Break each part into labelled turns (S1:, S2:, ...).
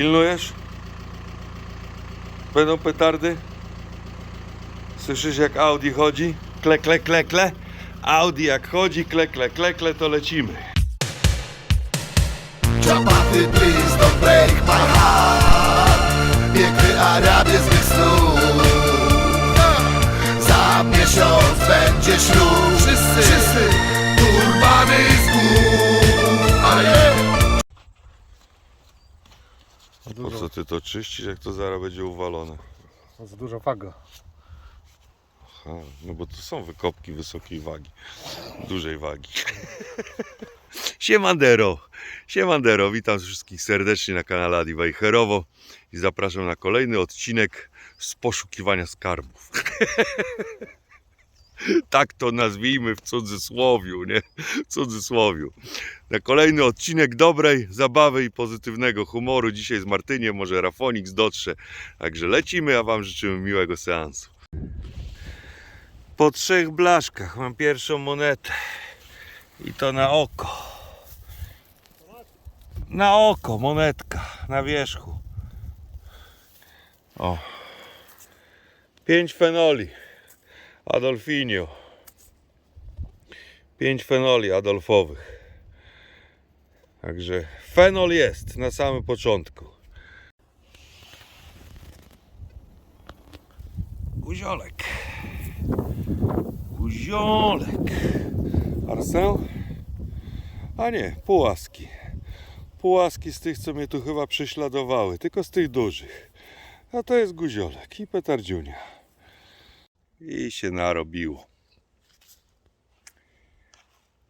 S1: Pilnujesz? Będą petardy? Słyszysz jak Audi chodzi? Kle, kle, kle, kle. Audi jak chodzi, kle, kle, kle, kle, to lecimy.
S2: Czapaty, please don't break my heart Piękny Arabie z mych snów Za miesiąc będzie ślub Wszyscy, wszyscy Turbany z głów A je
S1: Po
S3: Dużo,
S1: co ty to czyścisz, jak to zaraz będzie uwalone?
S3: za dużo waga.
S1: Aha, no bo to są wykopki wysokiej wagi, dużej wagi. Siemandero, siemandero, witam wszystkich serdecznie na kanale Adi Wejherowo i zapraszam na kolejny odcinek z poszukiwania skarbów. tak to nazwijmy w cudzysłowiu, nie? W cudzysłowiu. Na kolejny odcinek dobrej zabawy i pozytywnego humoru. Dzisiaj z Martyniem, może Rafonix dotrze. Także lecimy, a Wam życzymy miłego seansu. Po trzech blaszkach mam pierwszą monetę. I to na oko. Na oko monetka na wierzchu. O. Pięć fenoli. Adolfinio. Pięć fenoli Adolfowych. Także fenol jest na samym początku. Guziolek. Guziolek. Arsę? A nie, pułaski. Pułaski z tych, co mnie tu chyba prześladowały, tylko z tych dużych. A to jest guziolek i petardziunia. I się narobiło.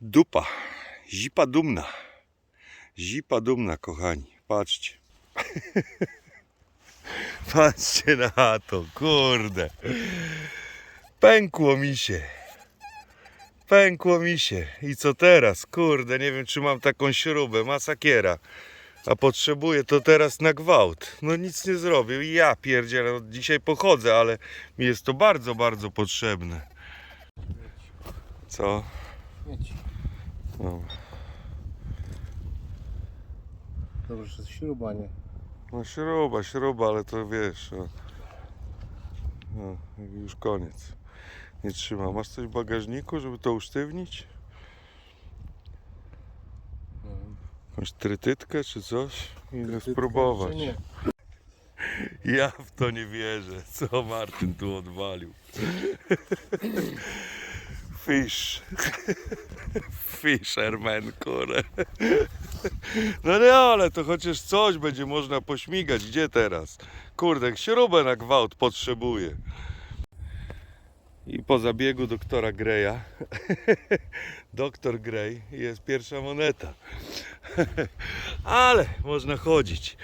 S1: Dupa. Zipa dumna. Zipa dumna, kochani. Patrzcie. Patrzcie na to, kurde. Pękło mi się. Pękło mi się. I co teraz? Kurde, nie wiem czy mam taką śrubę, masakiera. A potrzebuję to teraz na gwałt. No nic nie zrobię. I Ja pierdzielę, no, dzisiaj pochodzę, ale mi jest to bardzo, bardzo potrzebne. Co? No,
S3: Dobrze, że jest śruba, nie?
S1: no śruba, śruba, ale to wiesz. No, no, już koniec. Nie trzyma. Masz coś w bagażniku, żeby to usztywnić?
S3: No,
S1: Jakąś trytytkę czy coś? Idę
S3: Trytytkę
S1: spróbować.
S3: nie?
S1: Ja w to nie wierzę. Co Martyn tu odwalił? Fish. Fisherman, kurde. No nie, ale to chociaż coś będzie można pośmigać. Gdzie teraz? Kurde, śrubę na gwałt potrzebuję. I po zabiegu doktora Greya, doktor Grey jest pierwsza moneta. Ale można chodzić.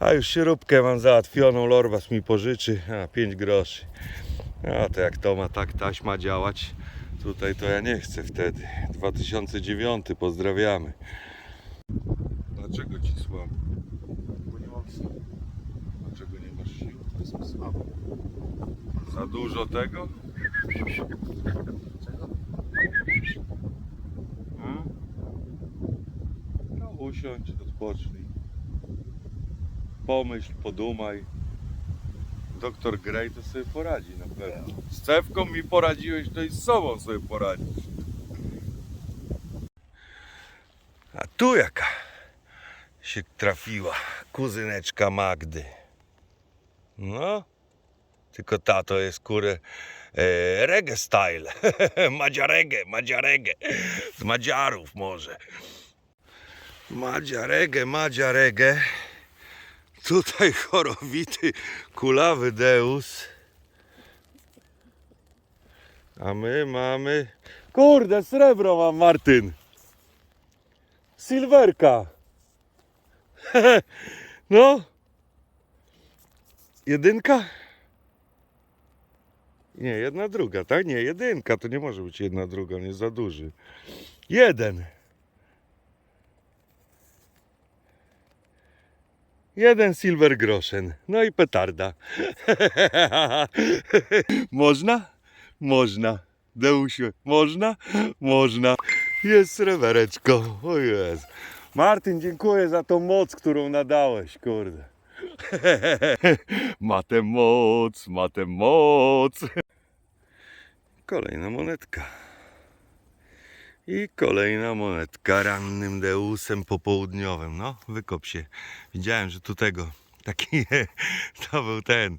S1: A już śrubkę mam załatwioną, Lorbas mi pożyczy, a 5 groszy. A to jak to ma tak taśma działać, tutaj to ja nie chcę wtedy. 2009, pozdrawiamy. Dlaczego ci słabo?
S3: Bo nie mam sił.
S1: Dlaczego nie masz sił?
S3: Jestem słaby.
S1: Za dużo tego?
S3: Czego?
S1: Hmm? No usiądź, odpocznij. Pomyśl, podumaj. Doktor Grey to sobie poradzi na pewno. Z cewką mi poradziłeś, to i z sobą sobie poradzisz. A tu jaka się trafiła kuzyneczka Magdy. No, tylko ta to jest kurę reggae style. Madziarege, madziarege. Z Madziarów może. Madziarege, madziarege. Tutaj chorowity, kulawy Deus. A my mamy... Kurde, srebro mam, Martyn. Silwerka. no. Jedynka? Nie, jedna druga, tak? Nie, jedynka, to nie może być jedna druga, jest za duży. Jeden. Jeden silver groszen. No i petarda. Można? Można. Deusiu, można? Można. Jest srebereczko. O jest. Martin, dziękuję za tą moc, którą nadałeś, kurde. Matem moc, matem moc. Kolejna monetka. I kolejna monetka rannym deusem popołudniowym. No, wykop się. Widziałem, że tu tego. Taki to był ten.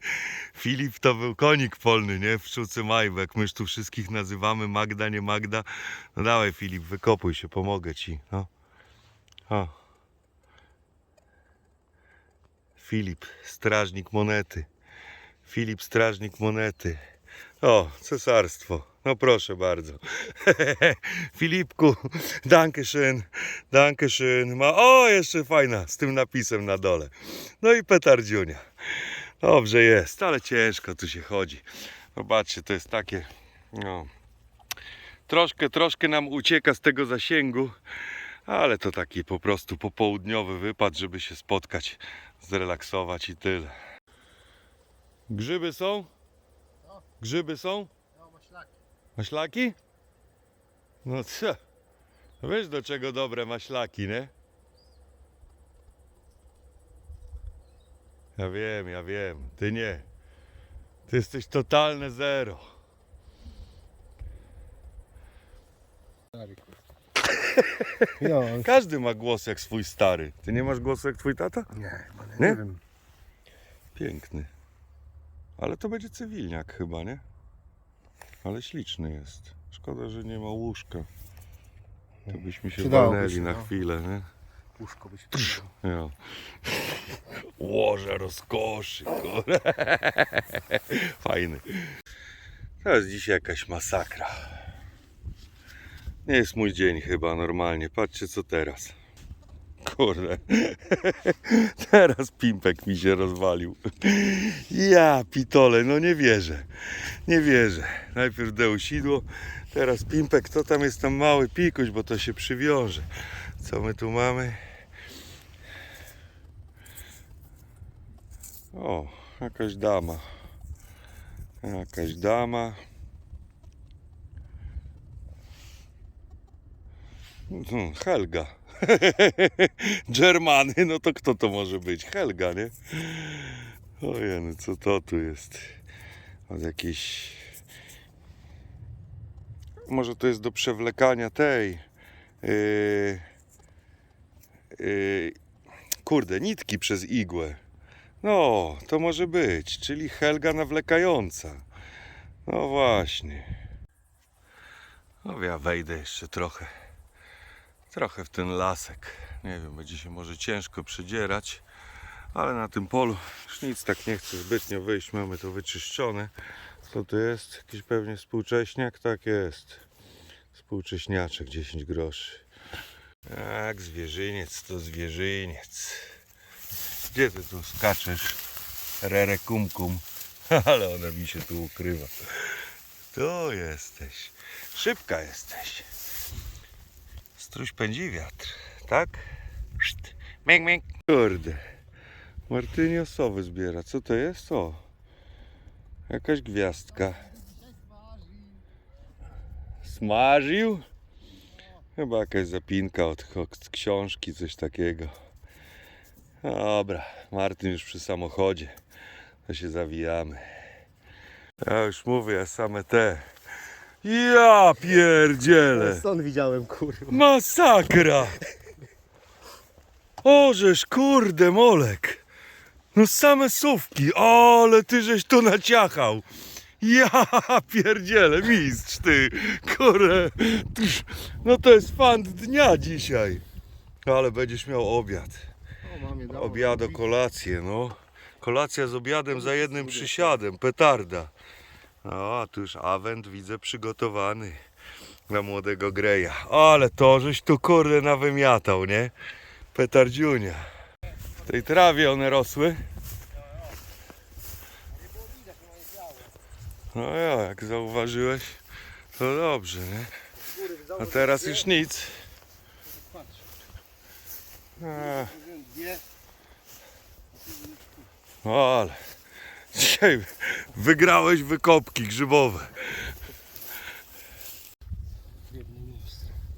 S1: Filip to był konik polny, nie? W pszczółce Majbek. My już tu wszystkich nazywamy Magda, nie Magda. No dawaj Filip, wykopuj się, pomogę ci. No. O. Filip, strażnik monety. Filip, strażnik monety. O, cesarstwo. No proszę bardzo. Filipku, danke schön, danke schön. Ma, o, jeszcze fajna, z tym napisem na dole. No i petardziunia. Dobrze jest, ale ciężko tu się chodzi. Zobaczcie, to jest takie, no, troszkę, troszkę nam ucieka z tego zasięgu, ale to taki po prostu popołudniowy wypad, żeby się spotkać, zrelaksować i tyle. Grzyby są? Grzyby są?
S3: No, maślaki.
S1: Maślaki? No co? Wiesz do czego dobre maślaki, nie? Ja wiem, ja wiem. Ty nie. Ty jesteś totalne zero. Każdy ma głos jak swój stary. Ty nie masz głosu jak twój tata?
S3: Nie, nie,
S1: Nie?
S3: nie wiem.
S1: Piękny. Ale to będzie cywilniak chyba, nie? Ale śliczny jest. Szkoda, że nie ma łóżka. To byśmy się
S3: Przydałoby
S1: walnęli
S3: się,
S1: na
S3: no.
S1: chwilę, nie?
S3: Łóżko by się przydało.
S1: Ja. Łoże rozkoszy, kurde. Fajny. To jest dzisiaj jakaś masakra. Nie jest mój dzień chyba normalnie. Patrzcie co teraz. Kurde. Teraz pimpek mi się rozwalił. Ja pitole, no nie wierzę. Nie wierzę. Najpierw deusidło, teraz pimpek. To tam jest tam mały pikuś, bo to się przywiąże. Co my tu mamy? O, jakaś dama. Jakaś dama. Hmm, Helga. Germany, no to kto to może być? Helga, nie? Ojej, no co to tu jest? Od jakiejś... Może to jest do przewlekania tej... Yy... Yy... Kurde, nitki przez igłę. No, to może być, czyli Helga nawlekająca. No właśnie. No ja wejdę jeszcze trochę. Trochę w ten lasek. Nie wiem, będzie się może ciężko przedzierać, ale na tym polu już nic tak nie chce zbytnio wyjść. Mamy to wyczyszczone. Co to jest? Jakiś pewnie współcześniak? Tak jest. Współcześniaczek 10 groszy. Tak, zwierzyniec to zwierzyniec. Gdzie ty tu skaczesz? Rere kum kum. Ale ona mi się tu ukrywa. Tu jesteś. Szybka jesteś. Struś pędzi wiatr, tak? Szt. Mięk. Kurde. Martynio sowy zbiera. Co to jest? O. Jakaś gwiazdka. Smażył? Chyba jakaś zapinka od, książki, coś takiego. Dobra, Martyn już przy samochodzie. To się zawijamy. Ja już mówię, same te. Ja pierdzielę!
S3: Stąd widziałem, kurwa.
S1: Masakra! Ożeż kurde molek! No same sówki, ale ty żeś to naciachał! Ja pierdzielę, mistrz ty! Kurde! No to jest fan dnia dzisiaj! Ale będziesz miał obiad. Obiado, kolację, no. Kolacja z obiadem za jednym przysiadem, petarda. A tu już awent widzę przygotowany dla młodego Greja. Ale to, żeś tu kurde nawymiatał, nie? Petardziunia. W tej trawie one rosły. No ja, jak zauważyłeś, to dobrze, nie? A teraz już nic. O, ale dzisiaj wygrałeś wykopki grzybowe.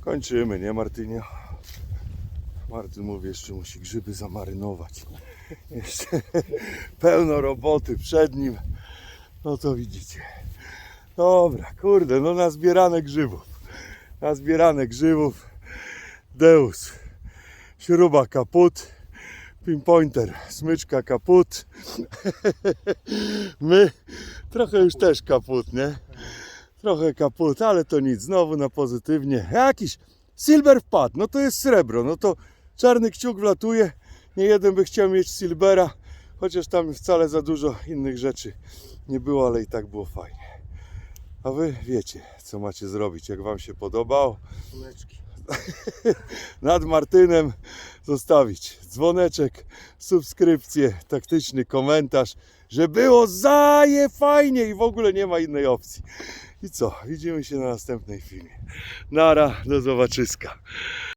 S1: Kończymy, nie Martynie? Martyn mówi, jeszcze musi grzyby zamarynować. Jeszcze pełno roboty przed nim. No to widzicie. Dobra, kurde, no nazbierane grzybów. Nazbierane grzybów. Deus. Śruba kaput. Pinpointer, smyczka kaput. My trochę już też kaput, nie? Trochę kaput, ale to nic, znowu na pozytywnie. Jakiś silver wpadł, no to jest srebro, no to czarny kciuk wlatuje. Nie jeden by chciał mieć silvera, chociaż tam wcale za dużo innych rzeczy nie było, ale i tak było fajnie. A wy wiecie, co macie zrobić, jak wam się podobał. Nad Martynem zostawić dzwoneczek, subskrypcję, taktyczny komentarz, że było zaje fajnie i w ogóle nie ma innej opcji. I co? Widzimy się na następnej filmie. Nara, do zobaczyska.